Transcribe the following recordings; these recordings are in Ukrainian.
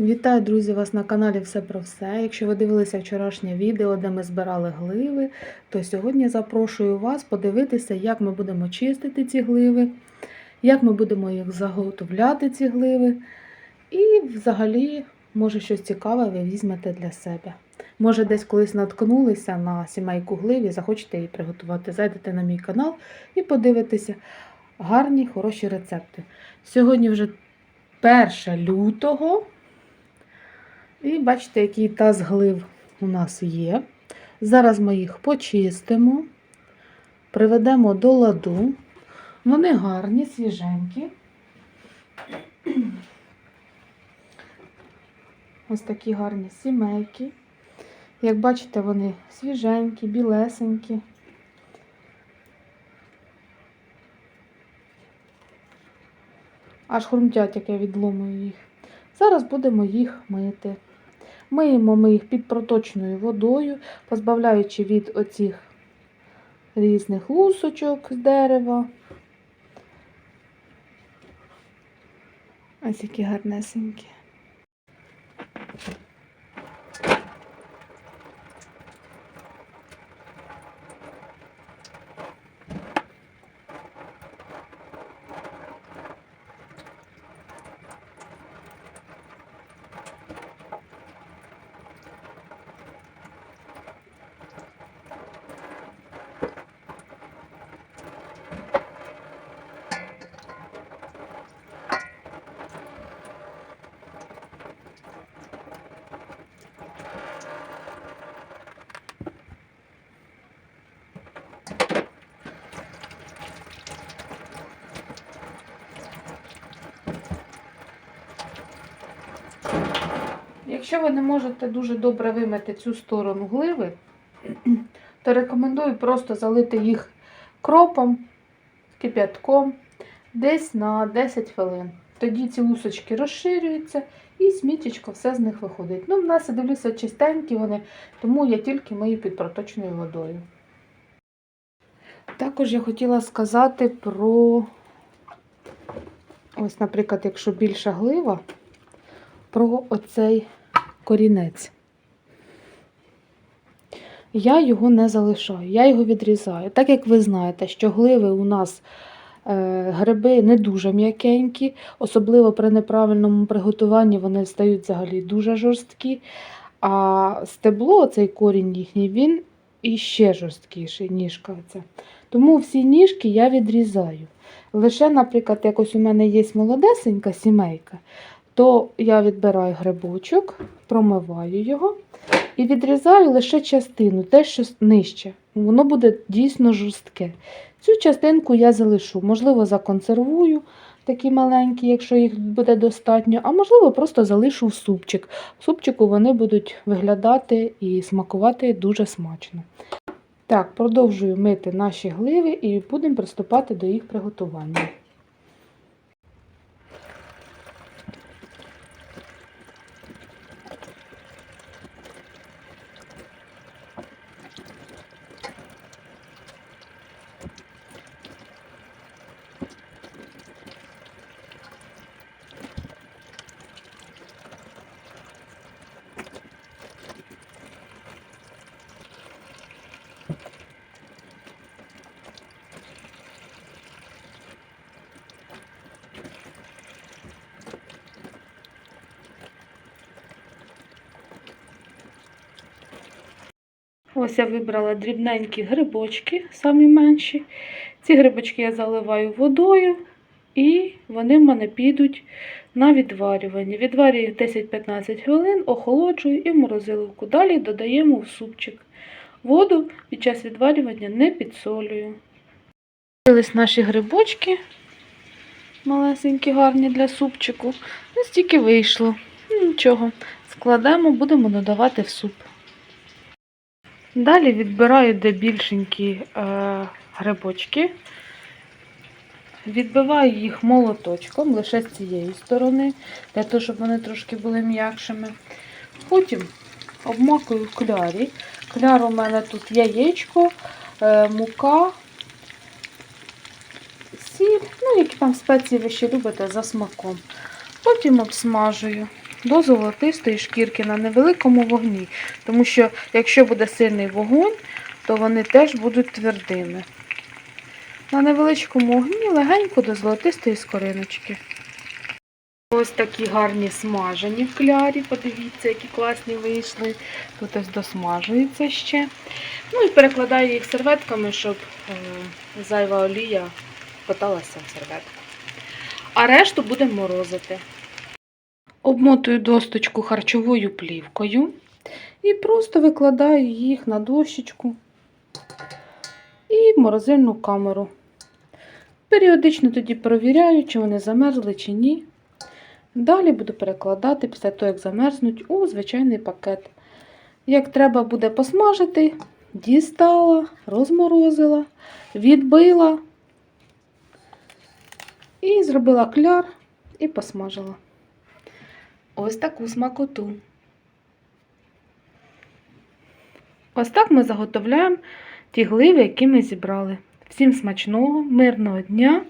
Вітаю, друзі, вас на каналі Все про все. Якщо ви дивилися вчорашнє відео, де ми збирали гливи, то сьогодні запрошую вас подивитися, як ми будемо чистити ці гливи, як ми будемо їх заготовляти, ці гливи. І взагалі, може, щось цікаве ви візьмете для себе. Може, десь колись наткнулися на сімейку глив і захочете її приготувати. Зайдете на мій канал і подивитеся гарні, хороші рецепти. Сьогодні вже 1 лютого. І бачите, який таз глив у нас є. Зараз ми їх почистимо, приведемо до ладу. Вони гарні, свіженькі. Ось такі гарні сімейки. Як бачите, вони свіженькі, білесенькі. Аж хрумтять, як я відломую їх. Зараз будемо їх мити. Миємо ми їх під проточною водою, позбавляючи від оцих різних лусочок з дерева. Ось які гарнесенькі. Якщо ви не можете дуже добре вимити цю сторону гливи, то рекомендую просто залити їх кропом, кип'ятком десь на 10 хвилин. Тоді ці лусочки розширюються і сміттячко все з них виходить. Ну, в нас, я дивлюся, чистенькі вони, тому я тільки мию під проточною водою. Також я хотіла сказати про, ось, наприклад, якщо більша глива, про оцей корінець. Я його не залишаю, я його відрізаю. Так як ви знаєте, що гливи у нас е, гриби не дуже м'якенькі, особливо при неправильному приготуванні вони стають взагалі дуже жорсткі. А стебло, цей корінь їхній, він іще жорсткіший, ніжка ця. Тому всі ніжки я відрізаю. Лише, наприклад, якось у мене є молодесенька сімейка, то я відбираю грибочок, промиваю його і відрізаю лише частину, те, що нижче. Воно буде дійсно жорстке. Цю частинку я залишу, можливо, законсервую такі маленькі, якщо їх буде достатньо, а можливо, просто залишу в супчик. В супчику вони будуть виглядати і смакувати дуже смачно. Так, продовжую мити наші гливи і будемо приступати до їх приготування. Ось я вибрала дрібненькі грибочки, самі менші. Ці грибочки я заливаю водою, і вони в мене підуть на відварювання. Відварюю їх 10-15 хвилин, охолоджую і в морозиловку. Далі додаємо в супчик. Воду під час відварювання не підсолюю. Ось наші грибочки, малесенькі, гарні для супчику. Ось тільки вийшло. Нічого. Складемо, будемо додавати в суп. Далі відбираю де більшенькі е, грибочки, відбиваю їх молоточком лише з цієї сторони, для того, щоб вони трошки були м'якшими. Потім обмакую в клярі. Кляр у мене тут яєчко, е, мука, сіль, ну, які там спеції ви ще любите за смаком. Потім обсмажую. До золотистої шкірки на невеликому вогні. Тому що якщо буде сильний вогонь, то вони теж будуть твердими. На невеличкому вогні легенько до золотистої скориночки. Ось такі гарні смажені в клярі. Подивіться, які класні вийшли. Тут ось досмажується ще. Ну і перекладаю їх серветками, щоб е, зайва олія питалася в серветку. А решту будемо морозити. Обмотую досточку харчовою плівкою і просто викладаю їх на дощечку і в морозильну камеру. Періодично тоді перевіряю, чи вони замерзли чи ні. Далі буду перекладати після того, як замерзнуть, у звичайний пакет. Як треба буде посмажити, дістала, розморозила, відбила і зробила кляр і посмажила. Ось таку смакоту. Ось так ми заготовляємо ті гливи, які ми зібрали. Всім смачного, мирного дня,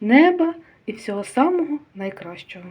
неба і всього самого найкращого.